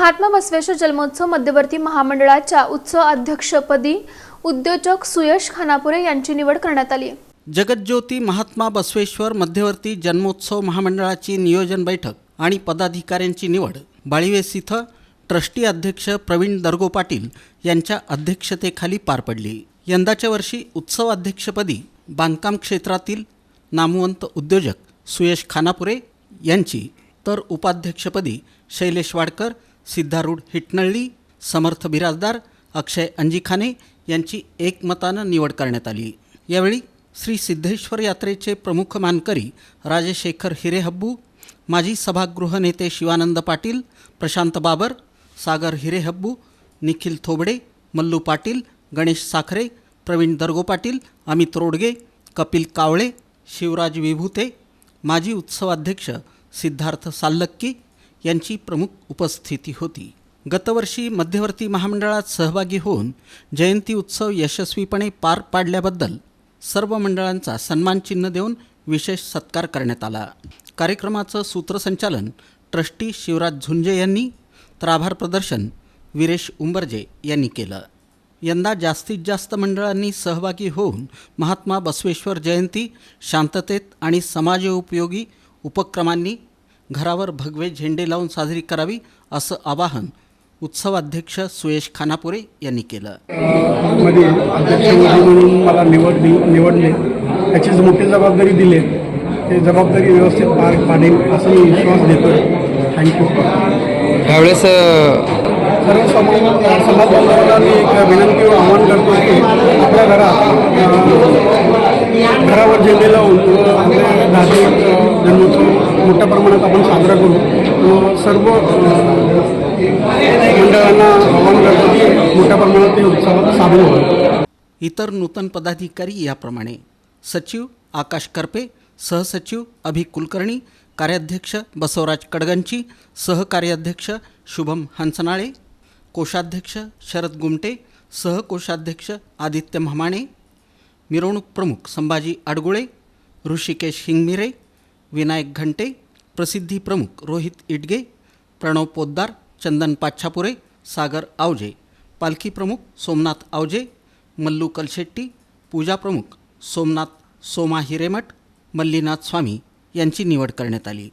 महात्मा बसवेश्वर जन्मोत्सव मध्यवर्ती महामंडळाच्या उत्सव अध्यक्षपदी उद्योजक सुयश खानापुरे यांची निवड करण्यात आली. जगज्योती महात्मा बसवेश्वर मध्यवर्ती जन्मोत्सव महामंडळाची नियोजन बैठक आणि पदाधिकाऱ्यांची निवड. बाळीवेस इथं ट्रस्टी अध्यक्ष प्रवीण दर्गो पाटील यांच्या अध्यक्षतेखाली पार पडली. यंदाच्या वर्षी उत्सव अध्यक्षपदी बांधकाम क्षेत्रातील नामवंत उद्योजक सुयश खानापुरे यांची तर उपाध्यक्षपदी शैलेश वाडकर सिद्धारूढ हिटनळ्ळी समर्थ बिराजदार अक्षय अंजिखाने यांची एकमतानं निवड करण्यात आली. यावेळी श्री सिद्धेश्वर यात्रेचे प्रमुख मानकरी राजशेखर हिरेहब्बू माजी सभागृह नेते शिवानंद पाटील प्रशांत बाबर सागर हिरेहब्बू निखिल थोबडे मल्लू पाटील गणेश साखरे प्रवीण दर्गो पाटील अमित रोडगे कपिल कावळे शिवराज विभूते माजी उत्सवाध्यक्ष सिद्धार्थ साल्लक्की यांची प्रमुख उपस्थिती होती. गतवर्षी मध्यवर्ती महामंडळात सहभागी होऊन जयंती उत्सव यशस्वीपणे पार पाडल्याबद्दल सर्व मंडळांचा सन्मानचिन्ह देऊन विशेष सत्कार करण्यात आला. कार्यक्रमाचं सूत्रसंचालन ट्रस्टी शिवराज झुंजे यांनी तर आभार प्रदर्शन विरेश उंबरजे यांनी केलं. यंदा जास्तीत जास्त मंडळांनी सहभागी होऊन महात्मा बसवेश्वर जयंती शांततेत आणि समाजोपयोगी उपक्रमांनी घरावर भगवे झेंडे लावून साजरी करावी असं आवाहन उत्सवाध्यक्ष सुयश खानापुरे यांनी केलं. मध्ये अध्यक्षपदी म्हणून मला निवड निवडले. त्याचीच मोठी जबाबदारी दिली ते जबाबदारी व्यवस्थित पार पाडेल असं मी विश्वास देतो थँक्यू यावेळेस अ, सर्व समाज समाज बांधवांना मी एक विनंती व आवाहन करतो की आपल्या घरात घरावर झेंडे प्रमाणात आपण साजरा करू. सर्व मंडळांना आवाहन करतो की मोठ्या प्रमाणात ते उत्सवात सामील व्हावे. इतर नूतन पदाधिकारी याप्रमाणे सचिव आकाश करपे सहसचिव अभि कुलकर्णी कार्याध्यक्ष बसवराज कडगंची सहकार्याध्यक्ष शुभम हंसनाळे कोषाध्यक्ष शरद गुमटे सहकोषाध्यक्ष आदित्य म्हामाणे मिरवणूक प्रमुख संभाजी आडगुळे ऋषिकेश हिंगमिरे विनायक घंटे प्रसिद्धी प्रमुख रोहित इटगे प्रणव पोद्दार चंदन पाच्छापुरे सागर आवजे पालखी प्रमुख सोमनाथ आवजे मल्लू कलशेट्टी पूजा प्रमुख सोमनाथ सोमा हिरेमठ मल्लीनाथ स्वामी यांची निवड करण्यात आली.